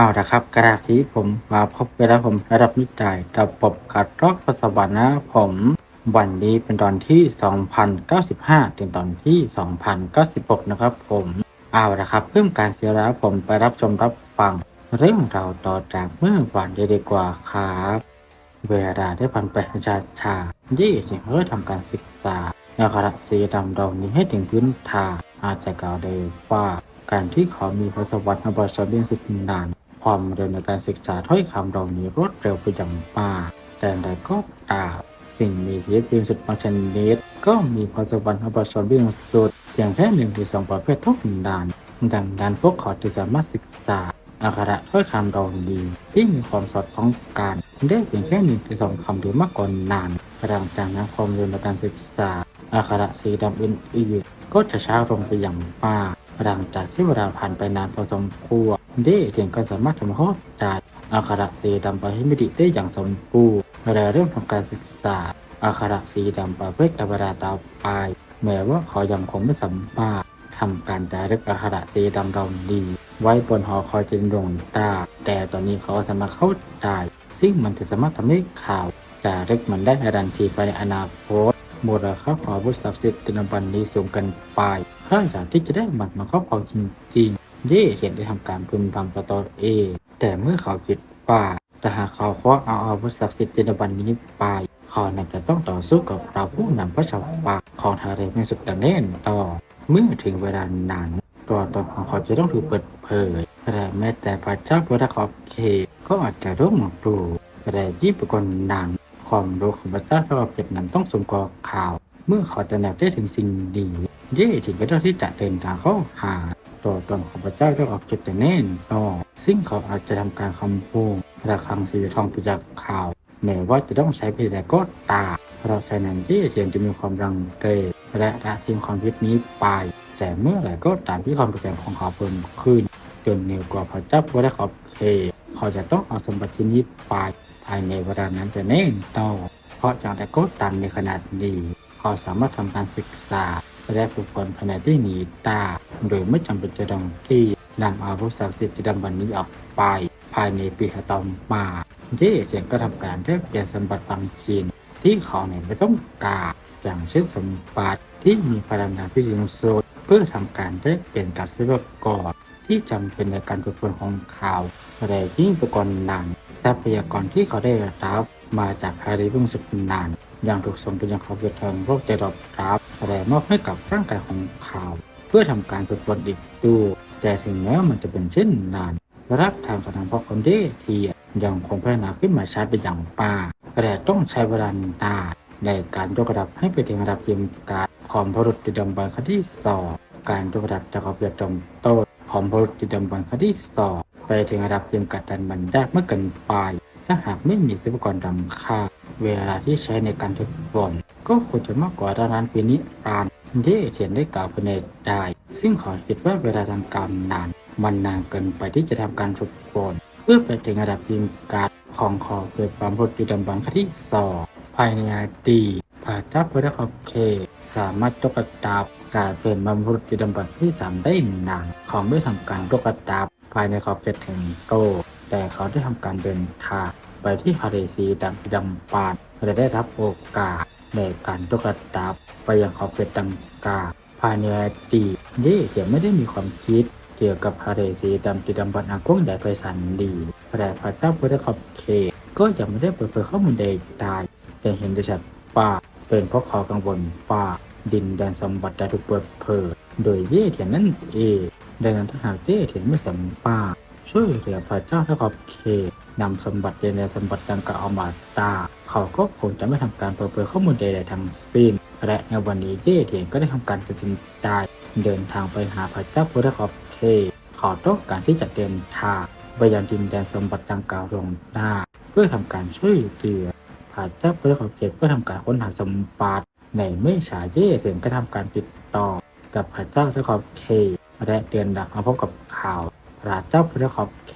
เอาละครับกระดาษที่ผมมาพบเวลาผมระดับนิจายระบบขัดรอกประสวรรค์นะผมวันนี้เป็นตอนที่ 2095 ถึงตอนที่ 2096 นะครับผมเอาละครับเพิ่มการเสียแล้วผมไปรับชมรับฟัง เรื่องราวต่อจากเมื่อวานด้ดีกว่าครับเวลาได้ผ่านไปชาชาๆยี่จึงเริ่มทำการศึกษาแนวคระสีดำดองนี้ให้ถึงพื้นฐานอาจจะกล่าวได้ว่าการที่เขามีพระสวัสดิ์นบชเบียนสิบนาน ความเร็วในการศึกษาถ้อยคำเหล่านี้รวดเร็วไปอย่างมากแต่ใดก็ตามสิ่งมีชีวิตเพียงสุดบางชนิดก็มีพรสวัสดิ์นบชเบียนสุดเพียงแค่หนึ่งหรือสองประเภททุกนาน ดังนั้นพวกเขาจึงสามารถศึกษาอักขระถ้อยคำดองดีที่มีความสอดคล้องกันได้เพียงแค่หนึ่งหรือสองคำหรือมากกว่านานหลังจากนั้นความเร็วในการศึกษาอักขระสีดำอื่นๆก็จะช้าลงไปอย่างมาก หลังจากที่เวลาผ่านไปนานพอสมควรได้เพียงก็สามารถทำให้เขาได้อักขระสีดำไปให้มิติได้อย่างสมบูรณ์และเริ่มทำการศึกษาอักขระสีดำประเภทธรราต่อไปแม้ว่าเขายังคงไม่สามารถทำการจารึกอักขระสีดำเราดี ไว้บนหอคอยจนดวงตา แต่ตอนนี้เขาสามารถเข้าได้ ซึ่งมันจะสามารถทำให้ข่าวจารึกมันได้ทันทีไปในอนาคตมูลค่าของอาวุธศักดิ์สิทธิ์ในบันนี้สูงกันไป ถ้าอยากที่จะได้มันมาครอบครองจริงๆ เย่เห็นได้ทำการพึมพำประตอเอง แต่เมื่อเขาคิดว่าแต่หากเขาคว้าเอาอาวุธศักดิ์สิทธิ์ในบันนี้ไปเขาน่าจะต้องต่อสู้กับเราผู้นำพระชาวปาของทาเรเป็นสุดแน่นต่อ เมื่อถึงเวลานั้นตัวตนของเขาจะต้องถูกเปิดเผยแต่แม้แต่พระเจ้าพุทธขอบเขตก็อาจจะร่วมหมรู้แต่ยิ่งไปกว่านั้นความรู้ของพระเจ้าพระขอบเขตนั้นต้องสมกับข่าว เมื่อเขาจะแนบได้ถึงสิ่งดี เย่ถึงก็ได้ที่จะเดินทางเข้าหาตัวตนของพระเจ้าพระขอบเขตแต่แน่นต่อซึ่งเขาอาจจะทำการคำพูดระฆังสีทองปจากข่าวแม้ว่าจะต้องใช้เพียงแต่ก็ตามเพราะฉะนั้นที่เทียนจะมีความรังเกยและละทิ้งความคิดนี้ไป แต่เมื่อไหร่ก็ตามที่ความเป็นของเขาเพิ่มขึ้นจนเหนือกว่าพระเจ้าพระได้ขอบเขตเขาจะต้องเอาสมบัติชิ้นนี้ไปภายในเวลานั้นจะแน่นต่อเพราะจากแต่ก็ตามในขนาดนี้เขาสามารถทำการศึกษา และฝึกฝนภายในที่หนีตา โดยไม่จำเป็นจะต้องที่นำอาวุธศักดิ์สิทธิ์ดำบันนี้ออกไป ภายในปีต่อมาเย่เจนก็ทำการแลกเปลี่ยนสมบัติบางชิ้นที่เขาเนี่ยไม่ต้องการอย่างเช่นสมบัติที่มีพลังงานพิเศษสุดเพื่อทำการได้เปลี่ยนการซื้อก่อที่จำเป็นในการฝึกฝนของเขาแต่ยิ่งไปกว่านนั้นทรัพยากรที่เขาได้รับมาจากฮาริบุงสุดนานอย่างถูกส่งไปยังเขาเกิดทางโรคใจดอบรับ แต่มอบให้กับร่างกายของเขาเพื่อทำการฝึกฝนอีกด้วยแต่ถึงแม้มันจะเป็นเช่นนั้นรักทางสถานพาะคนได้ทียังคงพัฒนาขึ้นมาช้าเป็นอย่างมาแต่ต้องใช้เวลานานในการยกระดับให้ไปถึงระดับเพียงการของพรุษดิดำบันขั้นที่สองการยกระดับจากระเบียบดำต้นของพรุษดิดำบันขั้นที่สองไปถึงระดับเตรียมกัดดันมันยากเมื่อเกินไปถ้าหากไม่มีทรัพยากรดำค่า เวลาที่ใช้ในการฝึกฝนก็ควรจะมากกว่าร้านปีนี้รานได้เขียนได้กล่าวภายในได้ ซึ่งขอคิดว่าเวลาทางการนาน มันนานเกินไปที่จะทำการฝึกฝนเพื่อไปถึงระดับทีมการของขอเกิดความพดุดำบังขั้นที่สองภายในอดีตพระเจ้าพระขอบเขตสามารถยกระดับการเป็นบรรพุดุดำบังที่สามได้นานเขาไม่ทำการยกระดับภายในขอบเขตแห่งโตแต่เขาได้ทำการเดินทาง ที่พาเรซีดำดำปานและได้รับโอกาสในการยกระดับไปยังขอบเขตดังกล่าวภายในอดีตเย่เสียไม่ได้มีความคิดเกี่ยวกับพระเรศีดำติดำบันอากงใหญ่ไพศาลดีแต่พระเจ้าพุทธขอบเขตก็ยังไม่ได้เปิดเผยข้อมูลใดๆแต่เห็นได้ชัดว่าเป็นเพราะขากังวลว่าดินแดนสมบัติได้ถูกเปิดเผยโดยเย่เทียนนั่นเองดังนั้นถ้าหากเย่เทียนไม่สมปาช่วยเหลือพระเจ้าทขอบเขต นำสมบัติในสมบัติดังกล่าวเอามาตา เขาก็คงจะไม่ทำการเปิดเผยข้อมูลใดๆทั้งสิ้น และในวันนี้เย่เทียนก็ได้ทำการตัดสินใจเดินทางไปหาพระเจ้าพุทธขอบเขตเขาต้องการที่จะเดินทางไปยังดินแดนสมบัติดังกล่าวลงหน้า เพื่อทำการช่วยเหลือพระเจ้าพุทธขอบเขตเพื่อทำการค้นหาสมบัติในเมื่อฉาเย่ถึงก็ทำการติดต่อกับพระเจ้าพุทธขอบเขตและเดินทางมาพบกับข่าวพระเจ้าพุทธขอบเ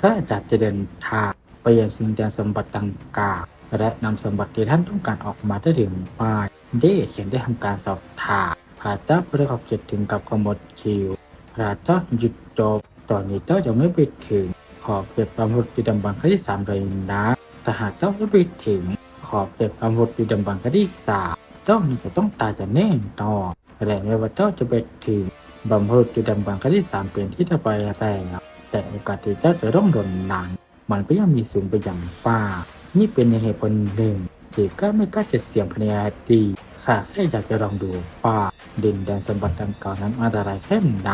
ขตก็จัดจะเดินทางไปยังดินแดนสมบัติดังกล่าและนำสมบัติที่ท่านต้องการออกมาได้ถึงบ้านเย่เขียนได้ทำการสอบถามพระเจ้าพุทธขอบเขตถึงกับขมวดคิวพระเจ้าหยุดจบตอนนี้เจ้ายังไม่ไปถึง ขอบเขตความรุดจุดดำบังคที่สามเลยนะแต่หากเจ้าไม่ไปถึง ขอบเขตความรุดจุดดำบังคที่สามเจ้านี่จะต้องตายจะแน่นอนและไม่ว่าเจ้าจะไปถึงบำรุดจุดดำบังคที่สามเป็นที่จะไปแต่ แต่โอกาสที่เจ้าจะต้องโดนหนังมันก็ยังมีสูงไปอย่างป้า นี่เป็นเหตุผลหนึ่งที่ก็ไม่กล้าจะเสี่ยงพยาดีข้าแค่อยากจะลองดูป่าดินแดนสมบัติดังกล่าวนั้นอันตรายแค่ไหน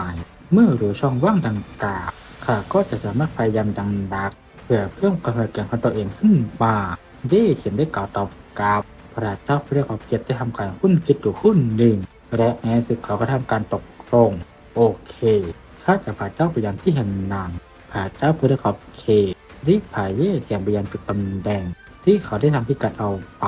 เมื่อรู้ช่องว่างดังกล่าวข้าก็จะสามารถพยายามดังดักเพื่อเพิ่มความแข็งของตัวเองขึ้นป่าได้เขียนได้กล่าวตอบกราบพระเจ้าเรียกขอบเกียรติได้ทำการหุ้นคิดอยู่หุ้นหนึ่งและในที่สุดเขาก็ทำการตกลงโอเค ข้าจะพาเจ้าไปยังที่แห่งนางพาเจ้าเพื่อขอบเขตรีบพายเย่เทียมไปยังจุดตำแหน่งที่เขาได้ทำพิกัดเอาไป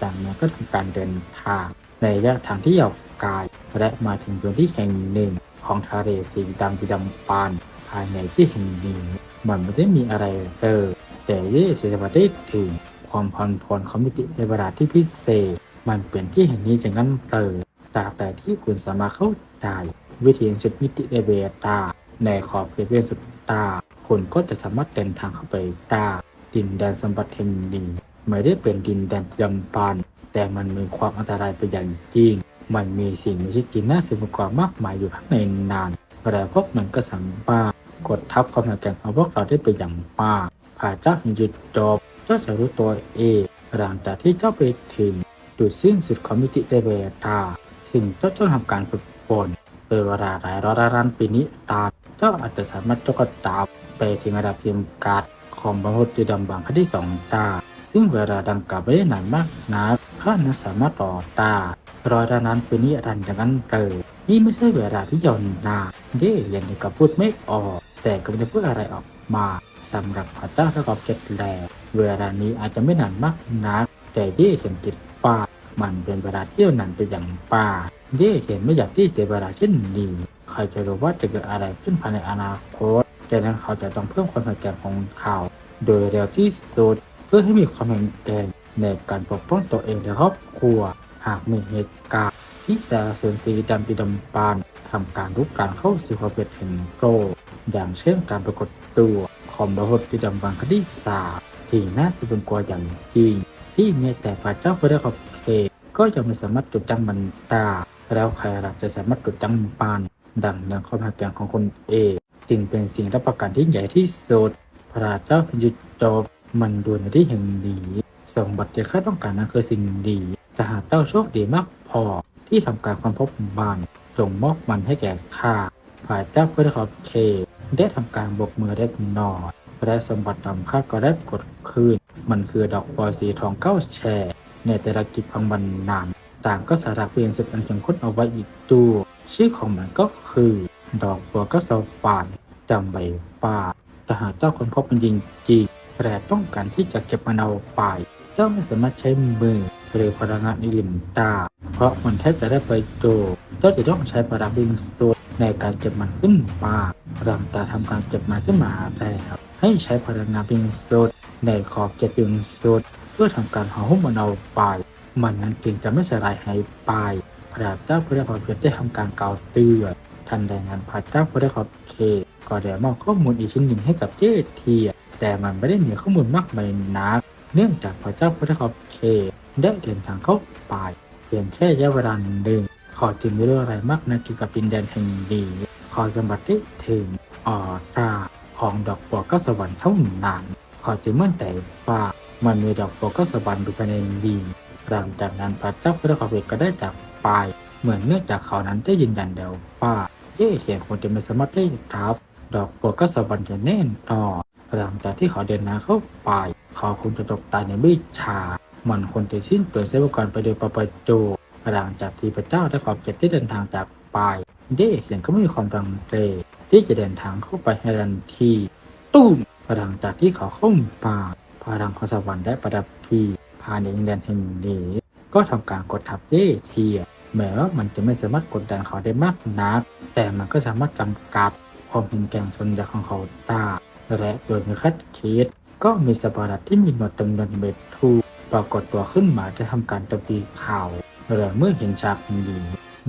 จากนั้นก็ทำการเดินทาง ในระยะทางที่ยาวไกลและมาถึงพื้นที่แห่งหนึ่งของทะเลสีดำสีดำปานภายในที่แห่งนี้มันไม่ได้มีอะไรเลยแต่เย่จะมาได้ถึงความพันพรของมิติในเวลาที่พิเศษ มันเป็นที่แห่งนี้จะงั้นเติตราบแต่ที่คุณสามารถเข้าใจ วิธีสุดมิติในเวตาในขอบเขตเวียนสุดตาคุณก็จะสามารถเดินทางเข้าไปตาดินแดนสมบัติแห่งนี้ไม่ได้เป็นดินแดนจำปานแต่มันมีความอันตรายไปอย่างยิ่ง มันมีสิ่งมีชีวิตที่น่าสนกว่ามากมายอยู่ข้างในนานแต่พวกมันก็สามากดทับความแข็งแกร่งของพวกเราได้เป็นอย่างมากผาเจ้าหยุดจบเจ้าจะรู้ตัวเองหลังจากที่เจ้าไปถึงจุดสิ้นสุดของมิติเดเวตา สิ่งเจ้าต้องทำการฝึกฝน เป็นเวลาหลายร้อยล้านปีนี้ตามเจ้าอาจจะสามารถจกตาไปถึงระดับเทียมการ์ดของบรรพุจุดำบังขั้นที่สองตา ซึ่งเวลาดังกล่าวไม่ได้นานมากนักข้านั้นสามารถต่อตารอยล้านปีนี้รันอย่างนั้นเลยนี่ไม่ใช่เวลาที่ยาวนานเด้ยันกับพูดไม่ออก แต่ก็ไม่ได้พูดอะไรออกมาสำหรับพระเจ้าประกอบเจ็ดแลเวลานี้อาจจะไม่นานมากนักแต่เย่เห็นกิจป่า มันเป็นเวลาเที่ยวนานไปอย่างป่าเย่เห็นไม่อยากที่เสียเวลาเช่นนี้ใครจะรู้ว่าจะเกิดอะไรขึ้นภายในอนาคตดังนั้นเขาจะต้องเพิ่มความแข็งแกร่งของเขาโดยเร็วที่สุดเพื่อให้มีความแข็งแกร่งในการปกป้องตัวเองและครอบครัว หากมีเหตุการณ์ที่แสงสูญสีดำปีดำปานทำการรุกการเข้าสู่ความเป็นแห่งโลกอย่างเช่นการปรากฏตัวของบรดปีดำบางคดีสาที่น่าสะพรึงกลัวอย่างยิ่งที่ม้แต่พระเจ้าพระขอบเขต ก็ยังไม่สามารถจดจำมันตา แล้วใครล่ะจะสามารถจดจำปาน ดังนั้นความหักแกงของคนเอกจึงเป็นสิ่งรับประกันที่ใหญ่ที่สุดพระเจ้าหยุดจบมันดวนในที่แห่งนี้สมบัติที่ข้าต้องการนั้นคือสิ่งดีแต่หากเจ้าโชคดีมากพอที่ทำการค้นพบมันจงมอบมันให้แก่ข้าพระเจ้าพระขอบเขตได้ทำการบกมือเล็กน้อยและสมบัตินำข้าก็ได้กดคืน มันคือดอกบอยสีทองเก้าแฉก ในแต่ละกิจพังบันนานต่างก็สาระเพียงสุดอันเข้มข้นเอาไว้อีกตัวชื่อของมันก็คือ ดอกบัวก็สวานจำใบป่าแต่หากเจ้าคนพบมันจริงจริงแต่ต้องการที่จะเก็บมันเอาไป เจ้าไม่สามารถใช้มือหรือพลังงานอื่นได้เพราะมันแทบจะได้ไปโจเจ้าจะต้องใช้พลังบิงสุดในการเก็บมันขึ้นมาหลังตาทำการเก็บมันขึ้นมาแล้วให้ใช้พลังงานบิงสุดในขอบเจ็ดบิงสุด เพื่อทำการห่อหุ้มมันเอาไปมันนั้นจึงจะไม่สลายหายไปพระเจ้าพระขอบเขตได้ทำการกล่าวเตือนทันใดนั้นพระเจ้าพระขอบเขตก็ได้มอบข้อมูลอีกชิ้นหนึ่งให้กับเจเทียแต่มันไม่ได้มีข้อมูลมากมายนักเนื่องจากพระเจ้าพระขอบเขตได้เดินทางเข้าไปเพียงแค่ระยะเวลาหนึ่งขอจึงไม่รู้อะไรมากนะเกี่ยวกับดินแดนแห่งนี้ขอสมบัติได้ถึงออตราของดอกบัวก็สวรรค์เท่านั้นขอจึงมั่นใจว่า มันมีดอกบัวก็สวรรค์อยู่ภายในดีหลังจากนั้นพระเจ้าพระขอบเขตก็ได้จากไป เหมือนเนื่องจากเขานั้นได้ยืนยันเดียวว่าเย่เทียนคงจะไม่สามารถได้รับดอกบัวก็สวรรค์จะแน่นอนหลังจากที่เขาเดินทาเข้าไป เขาคงจะตกตายในวิชามันคนที่สิ้นเปลือยเสวกรไปโดยประประโจหลังจากที่พระเจ้าได้ขอบเขตที่เดินทางจากไปเย่เทียนก็ไม่มีความรังเลที่จะเดินทางเข้าไปให้ทันทีตุ้มหลังจากที่เขาเข้าป่า พลังของสวรรค์ได้ประดับพีภายในดินแดนแห่งนี้ ก็ทำการกดทับเย่เทียแม้ว่ามันจะไม่สามารถกดดันเขาได้มากนัก แต่มันก็สามารถกำกับความเป็นแกร่งส่วนใหญ่ของเขาได้และโดยม่คาดคิด ก็มีสปารัตที่มีหนวดจำนวนเม็ดทูปรากฏตัวขึ้นมาจะทำการโจมตีเข่าและเมื่อเห็นฉากนี้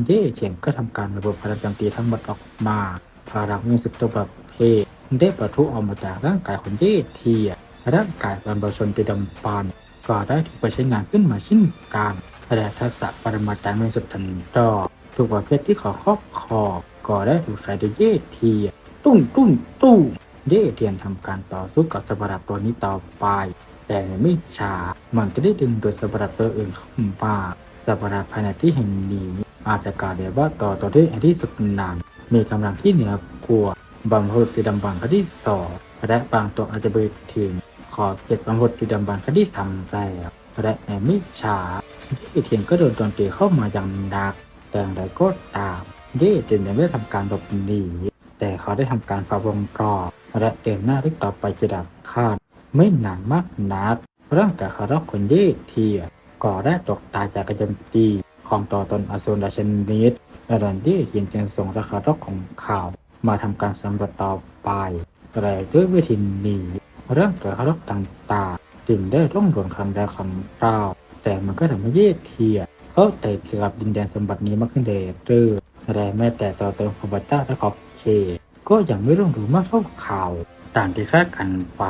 เย่เฉียงก็ทำการระเบิดพลังโจมตีทั้งหมดออกมาพลังมิวสิกตัวแบบเพศได้ประทุออกมาจากร่างกายของเย่เทีย ร่างกายบรรพชนติดำปานก็ได้ถูกไปใช้งานขึ้นมาเช่นกันและทักษะปรมาจารย์เป็นสุดทันดอกทุกประเภทที่ขอครอบครองก็ได้ถูกใช้โดยเย่เทียตุ้งตุ้งตุ้งเย่เทียนทำการต่อสู้กับสัตว์ประหลาดตัวนี้ต่อไป แต่ไม่ช้ามันก็ได้ดึงโดยสัตว์ประหลาดตัวอื่นเข้ามาสัตว์ประหลาดภายในที่แห่งนี้อาจจะกล่าวได้ว่าต่อตัวด้วยอันที่สุดนานมีกำลังที่เหนือกว่าบางพดปีดำบังครั้งที่สองและบางตัวอาจจะไปถึง ขอบเจ็ดบางพดปีดำบังครั้งที่สามแล้วและในไม่ช้าเย่เทียนก็โดนโจมตีเข้ามาอย่างหนักแต่งไรก็ตามเย่จึงยังไม่ได้ทำการหลบหนีแต่เขาได้ทำการฝ่าวงกรอบและเดินหน้าเล็กต่อไปจะดักคาดไม่นานมากนักร่างกายคาร์คนเย่เทียก็ได้ตกตายจากกรโจมตีของต่อตนอสูรราชนิดและดันเย่เทียนจึงส่งราคารอกของข่าวมาทำการสำรวจต่อไปแต่ด้วยวิธีนี้ ร่างกายคาร์ต่างๆ จึงได้ร่องรวนคำได้คำเล่าแต่มันก็ทำให้เย่เทียเข้าใจเกี่ยวกับดินแดนสมบัตินี้มากขึ้นเรื่อยๆและแม้แต่ต่อเติมของพระเจ้าและขอบเขตก็ยังไม่รู้รู้มากเท่าข่าวต่ามที่คาดกันไป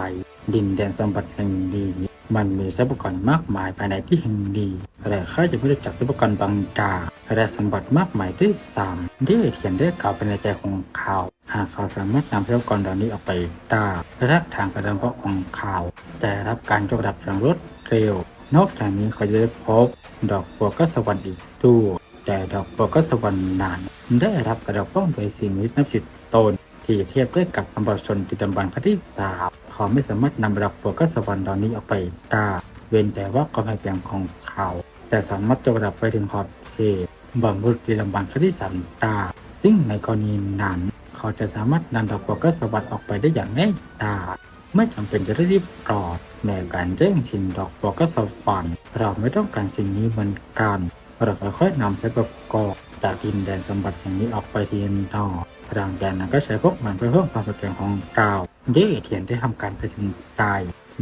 ดินแดนสมบัติแห่งนี้มันมีทรัพยากรมากมายภายในที่แห่งนี้แต่ข้าจะไม่รู้จักทรัพยากรบางอย่างและสมบัติมากมายด้วยซ้ำได้เขียนได้กล่าวเป็นในใจของเขา หากเขาสามารถนำทรัพยากรเหล่านี้ออกไปได้และทางกระดานเพราะของเขาแต่รับการยกระดับอย่างรวดเร็วนอกจากนี้เขาจะได้พบดอกบัวก็สวรรค์อีกตัวแต่ดอกบัวก็สวรรค์นั้นได้รับกระดกป้องโดยสิ่งนี้นับสิบตนที่เทียบได้กับอัมบาชนติดำบันครั้งที่สามเขาไม่สามารถนำดอกบัวก็สวรรค์เหล่านี้ออกไปได้เว้นแต่ว่าความพยายามของเขา แต่สามารถจะระดับไปถึงขอบเขตบังบุตรติดำบันครั้งที่สามตาซึ่งในกรณีนั้น เขาจะสามารถนำดอกบัวก็สวรรค์ออกไปได้อย่างแน่ตาไม่จำเป็นจะได้รีบปลอดในการเร่งชิงดอกบัวก็สวรรค์เราไม่ต้องการสิ่งนี้เหมือนกันเราค่อยๆนำใช้ประกอบจากดินแดนสมบัติอย่างนี้ออกไปทีละนอกทางแดนนั้นก็ใช้พวกมันเพื่อเพิ่มความแข็งของเราเย่เทียนได้ทำการตัดสินใจ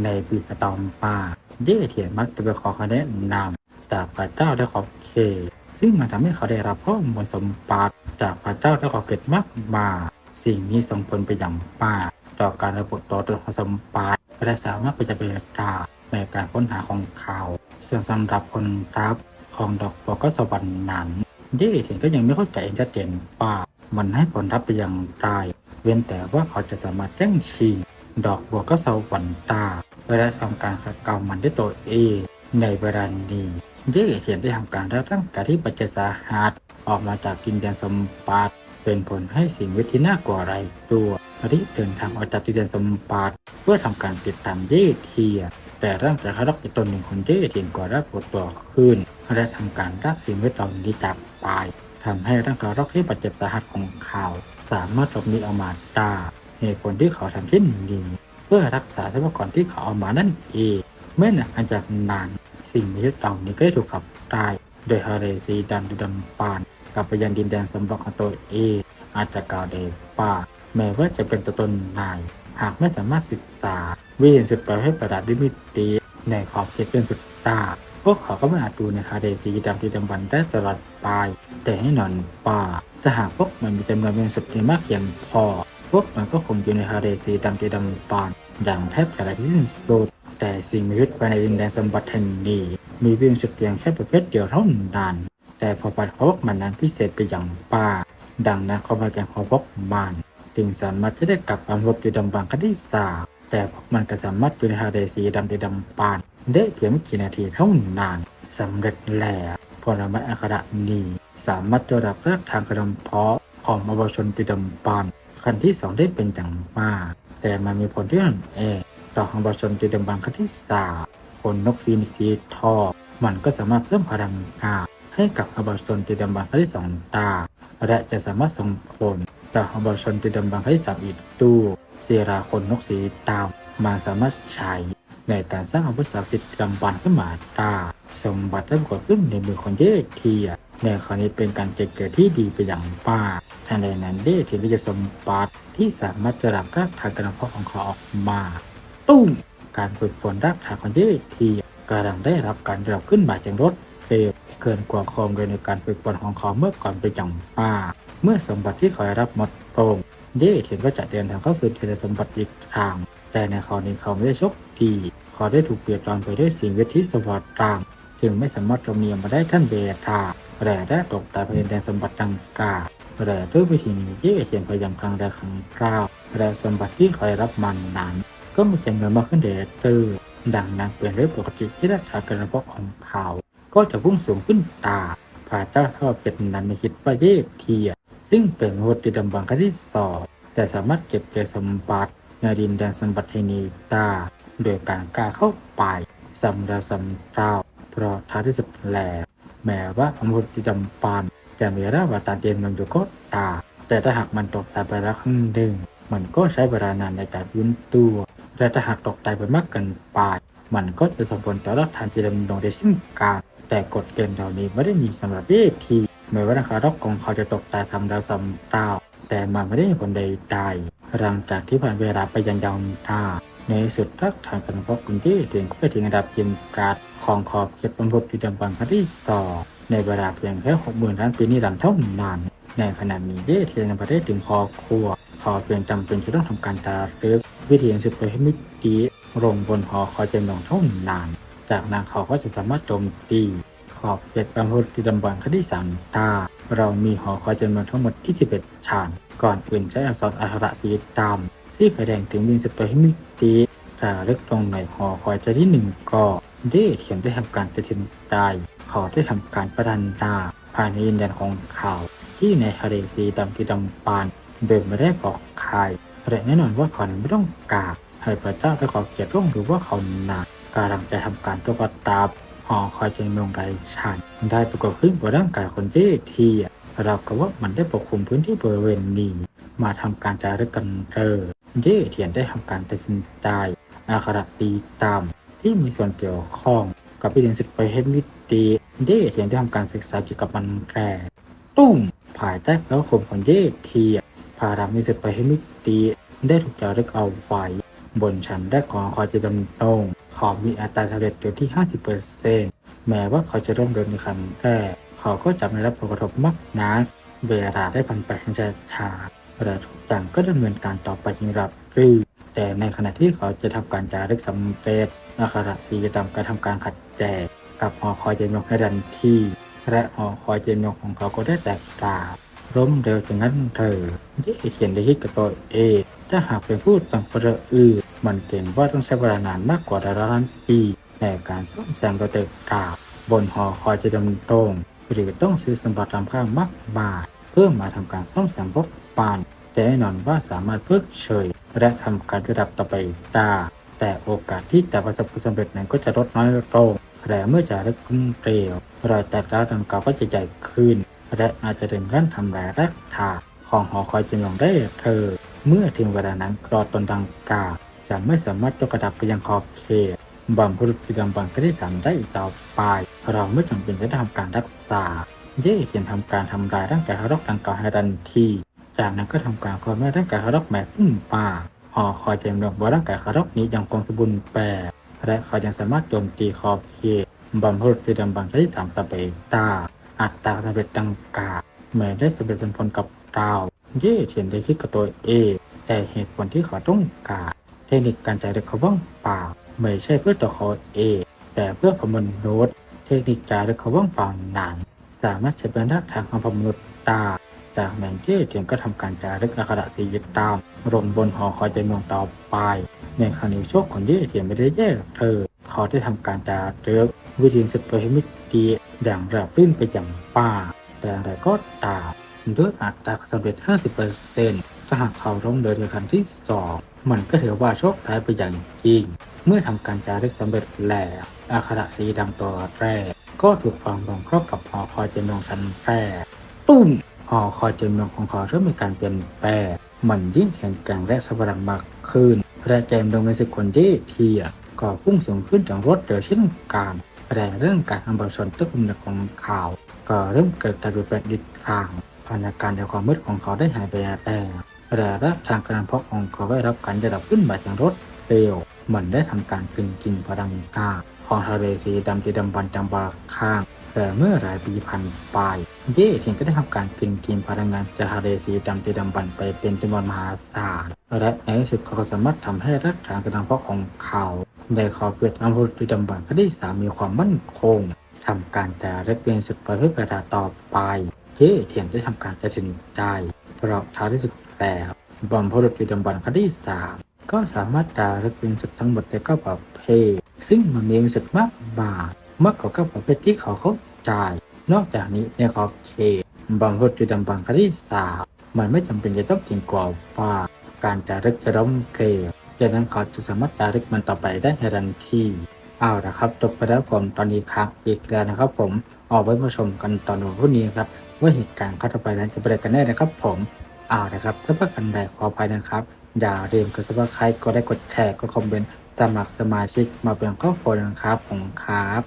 ในปีกระตอมป่าเย่เทียนมักจะไปขอคะแนนนำจากพระเจ้าและขอบเขต ซึ่งมันทำให้เขาได้รับข้อมูลสมบัติจากพระเจ้าและขอบเขตมากมายสิ่งนี้ส่งผลไปอย่างมากต่อการระบุตัวตนของสมบัติและสามารถไปจะเป็นตาในการค้นหาของเขาส่วนสำหรับคนรับของดอกบัวก็สวรรค์นั้นเย่เทียนก็ยังไม่เข้าใจชัดเจนว่ามันให้ผลลัพไปอย่างไรเว้นแต่ว่าเขาจะสามารถแจ้งชิงดอกบัวก็สวรรค์ตาและทำการขัดเกลามันด้วยตัวเองในเวลานี้ เย่เทียนได้ทำการรับร่างกาที่ปัจจสาหัสออกมาจากดินแดนสมบัตเป็นผลให้สิ่งวิธีน่ากลัวอะไรตัวรีบเดินทางออกจากดินแดนสมบัตเพื่อทำการติดตามเย่เทียแต่ร่างกายคารักอีกตนหนึ่งของเย่เทียนก็ได้ปวดตัวขึ้นและทำการรักสิ่งวดล้อมนี้จากไปทำให้ร่างกายรอกที่บาดเจ็บสาหัสของเขาสามารถหลบหนีออกมาได้เหตุผลที่เขาทำเช่นนี้เพื่อรักษาทรัพยากรที่เขาเอามานั่นเอง เมื่อนานจากนั้นสิ่งมีชีวิตเหล่านี้ก็ได้ถูกขับตาย โดยฮาเรซีดำดำปาน กลับไปยังดินแดนสมบัติของตัวเองอาจจะกล่าวได้ว่า แม้ว่าจะเป็นตัวตนนาย หากไม่สามารถศึกษา วิญญาณสุดแปให้ประดับด้วยมิติในขอบเขตเป็นสุดตาพวกเขาก็ไม่อาจดูในฮาเดสีดำที่ดำบันได้ตลอดไปแต่ให้นอนป่าถ้าหากพวกมันมีจำนวนเป็นสุดที่มากเพียงพอ พวกมันก็คงอยู่ในฮาเดสีดำที่ดำปานอย่างแทบจะไร้ที่สิ้นสุด แต่สิ่งมีชีวิตภายในดินแดนสมบัติแห่งนี้ มีเพียงสุดเพียงแค่ประเภทเดียวเท่านั้นแต่พอปัดพวกมันนั้นพิเศษไปอย่างป่าดังนั้นความพยายามของพวกมันจึงสามารถจะได้กลับมาพบอยู่ดำบังครั้งที่สาแต่พวกมันก็สามารถอยู่ในฮาเดสีดำที่ดำปาน ได้เพียงไม่กี่นาทีเท่านั้นสำเร็จแล้วผลไม้อัคระนี้สามารถจะรับรากทางกระดมเพาะของมวชนติดำปานขั้นที่สองได้เป็นอย่างมาก แต่มันมีผลที่อ่อนแอ ต่อของมวชนติดำปานขั้นที่สามผลนกฟีนิกซ์สีทอมันก็สามารถเพิ่มพลังงานให้กับมวชนติดำปานขั้นที่สองตา และจะสามารถส่งผลต่อองมวชนติดำปานขั้นที่สามอีกตู้เซราคนนกสีดำมันสามารถใช้ในการสร้างอาวุธศักดิ์สิทธิ์จำบันขึ้นมาตา สมบัติได้ปรากฏขึ้นในมือคนเยเทียในคราวนี้เป็นการเจเกิดที่ดีไปอย่างป้าทันใดนั้นเย่เทีได้จะสมบัติที่สามารถจะรับรากฐานกระเพาะของเขาออกมา ตุ้มการฝึกฝนรากฐานของเยทียกำลังได้รับการรับขึ้นมาจากรถเร็วเกินกว่าความเร็วในการฝึกฝนของเขาเมื่อก่อนไปอย่างป้าเมื่อสมบัติที่เขาได้รับหมดลงเย่เทียนก็จะเดินทางเข้าสู่เทเลสมบัติอีกครั้งแต่ในคราวนี้เขาไม่ได้โชคดีเขาได้ถูกเปลี่ยนแปลงไปด้วยสิ่งเวทีสวัสดิ์ต่างจึงไม่สามารถจะมียมาได้ท่านเบตาแต่ได้ตกแตายภายในแดนสมบัติดังกล่าวแต่ด้วยวิธีนี้เย่เทียนพยายามครั้งใดครั้งคราวแต่สมบัติที่คอยรับมันนั้น ก็มีจำนวนมากขึ้นเดชตื้อดังนั้นเป็นเรื่องปกติที่ราชากรเพาะของเขา ก็จะพุ่งสูงขึ้นตาพระเจ้าทอดเจ็ดนั้นไม่คิดว่าเย่เทีย ซึ่งเป็นวุฒิดำบังขั้นที่สองแต่สามารถเก็บเจอสมบัติในดินแดนสมบัติเทนีตา โดยการกล้าเข้าไปสำราสำเต้าเพราะท้ายที่สุดแล้วแม้ว่าอมุติดำปันจะมีร่างวาตาเจนมันอยู่ก็ตา แต่ถ้าหากมันตกตายไปแล้วครั้งหนึ่ง มันก็ใช้เวลานานในการฟื้นตัว แต่ถ้าหากตกตายไปมากเกินไป มันก็จะส่งผลต่อรากฐานที่ดำรงได้เช่นกันแต่กฎเกณฑ์เหล่านี้ไม่ได้มีสำหรับเวทีแม้ว่าราคารอบของเขาจะตกตาซ้ำแล้วซ้ำเล่าแต่มันไม่ได้มีผลใดๆหลังจากที่ผ่านเวลาไปอยังยาวนานในสุดทักทางกันพบคุณที่ถึงก็ไปถึงระดับเกมการ์ดของขอบเขตบรรพบุรุษดำบังครั้งที่สองในเวลาเพียงแค่หกหมื่นล้านปีนิรันดร์เท่านั้นในขณะนี้เย่เทียนประเทศถึงคอครัวขอเพียงจำเป็นจะต้องทำการตารึก วิธีสุดไปให้มิติลงบนหอคอยจำลองเท่านั้นจากนั้นเขาก็จะสามารถโจมตีขอบเขตบรรพบุรุษดำบังครั้งที่สามตา เรามีหอคอยจำนวนทั้งหมดที่11ชั้นก่อนอื่นใช้อักษรอักขระสีดำที่แดงถึงวินสุดไปให้มิติตาเล็กตรงในหอคอยจะที่หนึ่งก็ได้เขียนได้ทำการตัดสินใจเขาได้ทำการประดันดาภายในดินแดนของเขาที่ในทะเลสีดำที่ดำปานโดยไม่ได้บอกใคร และแน่นอนว่าเขาไม่ต้องการให้พระเจ้าไปขอเกียรติร่วงหรือว่าเขาหนักกำลังจะทำการตัวประตาบหอคอยจะเมืองใดชันได้ปรากฏขึ้นบนร่างกายคนที่ที่เราก็ว่ามันได้ปกคลุมพื้นที่บริเวณนี้ มาทำการจารึกกันเออเย่เทียนได้ทำการตัดสินใจอาคารตีตามที่มีส่วนเกี่ยวข้อง กับพิธีศึกไปเฮมิตีเย่เทียนได้ทำการศึกษาเกี่ยวกับมันแร่ตุ้มภายใต้พระคมของเย่เทีย พารามิสไปให้มิติ ได้ถูกจารึกเอาไว้ บนชั้นแรกของคอจะดำรงขอมีอัตราสำเร็จอยู่ที่ 50%แม้ว่าเขาจะเริ่มเดินในคันแรก เขาก็จะไม่รับผลกระทบมากนัก เวลาได้พันไปช้าช้าแต่ทุกอย่างก็ดำเนินการต่อไปอย่างรับรื่นแต่ในขณะที่เขาจะทำการจารึกสำเร็จอาคาระสีจะทำการทำการขัดแย้งกับหอคอยเจะยกให้ดันที่ และหอคอยเจนกของเขาก็ได้แตกต่างล้มเร็วจนนั้นเธอ ที่เขียนได้คิดกับตัวเองถ้าหากเป็นผู้สังเคระอื่นมันเก่งว่าต้องใช้เวลานานมากกว่าดาราล้านปีในการซ่อมแซมตัวเตกตางบนหอคอยจะดำรงหรือต้องซื้อสมบัติลำข้างมากมายเพื่อมาทำการซ่อมแซมพวกปานแต่แน่นอนว่าสามารถเพิกเฉย และทำการระดับต่อไปได้แต่โอกาสที่จะประสบความสำเร็จนั้นก็จะลดน้อยลงและเมื่อจะเล็กขึ้นเร็วรอยแตกร้าวดังกล่าวก็จะใหญ่ขึ้น และอาจจะถึงขั้นทำลายรากฐาน ของหอคอยจำลองได้เธอ เมื่อถึงเวลานั้นกรอตนดังกล่าวจะไม่สามารถยกระดับไปยังขอบเขตบัมพุรุษดำบังคที่สามได้อีกต่อไป เราไม่จำเป็นจะต้องทำการรักษา เย่เทียนทำการทำลายร่างกายฮารอกดังกล่าวให้ทันที จากนั้นก็ทำการความแม่ร่างกายฮารอกแบบขึ้นป่าหอคอยจำลองว่าร่างกายฮารอกนี้ยังคงสมบูรณ์แบบและเขายังสามารถโจมตีขอบเขตบัมพุรุษดำบังที่สามตะเบตาอัตราสำเร็จดังกล่าวเมื่อได้สำเร็จสมผลกับ เราเย่เทียนได้คิดกับตัวเองแต่เหตุผลที่เขาต้องการเทคนิคการจ่ายเด็กเขาว่างเปล่า ไม่ใช่เพื่อตัวเขาเองแต่เพื่อประมวลโน้ตเทคนิคจ่ายเด็กเขาว่างเปล่านั้นสามารถใช้เป็นรากฐานของประมวลตาจากนั้นเย่เทียนก็ทำการจารึกอักขระสียึดตามลงบนหอคอยใจเมืองต่อไปในครั้งนี้โชคของเย่เทียนไม่ได้แย่เธอเขาได้ทำการจารึกวิธีสุดโดยให้มิตีอย่างราบรื่นไปอย่างป่าแต่อะไรก็ตาม ด้วยอัตราสำเร็จ 50%ถ้าหากเขาล้มเดินในครั้งที่ 2 มันก็ถือว่าโชคร้ายไปอย่างยิ่ง เมื่อทำการจารึกสำเร็จแล้วอักขระสีดำตัวแรก ก็ถูกฝังลงครอบกับหอคอยเจนงชั้นแรกตุ้มหอคอยเจนงของเขาเริ่มมีการเปลี่ยนแปลงมันยิ่งแข็งแกร่งและสวรังมากขึ้นและแจมดงในสิบคนที่เทียก็พุ่งสูงขึ้นจากรถเร็วเช่นกันแต่เรื่องการทำบชนตึกคุมของข่าว ก็เริ่มเกิดการเปลี่ยนแปลงอีกครั้ง พนักการในความมืดของเขาได้หายไปแล้วแต่และทางการเพบของเขาได้รับการระดับขึ้นมาอย่างรวดเร็วเหมือนได้ทำการกึ่งกินพลังกาของทะเลสีดำที่ดำบันดำบาข้างแต่เมื่อหลายปีผ่านไปเย่เทียนก็ได้ทำการกินกินพลังงานจากทะเลสีดำที่ดำบันไปเป็นจำนวนมหาศาลและในที่สุดเขาก็สามารถทำให้รักฐานกระดังเพาะของเขาได้ขอเกิดอัมพุทธิดำบันก็ได้สามีความมั่นคงทำการแต่เล็กเป็นสุดประเภทเวลาต่อไป เย่เทียนได้ทำการตัดสินใจเพราะท้ายที่สุดแล้วบอมพุทธิดำบันก็ได้สามก็สามารถดาเล็กเป็นสุดทั้งหมดได้ก็ประเภท ซึ่งมันมีสุดมากมายมากกว่ากับประเภทที่เขาเข้าใจ นอกจากนี้ในขอบเขตบางคนจุดดำบังคดีสามมันไม่จำเป็นจะต้องจริงกว่าว่าการจารึกจะต้องเกลียวดังนั้นเขาจะสามารถจารึกมันต่อไปได้ในทันทีเอาละครับจบไปแล้วผมตอนนี้ครับอีกแล้วนะครับผมออกไว้มาชมกันตอนวันพรุ่งนี้ครับ ว่าเหตุการณ์เข้าต่อไปนั้นจะเป็นอะไรกันแน่นะครับ ผมเอาละครับถ้าประกันใดขออภัยนะครับ อย่าลืมกดซับสไครต์กดได้กดแชร์กดคอมเมนต์สมัครสมาชิกมาเป็นครอบครัวนะครับผมครับ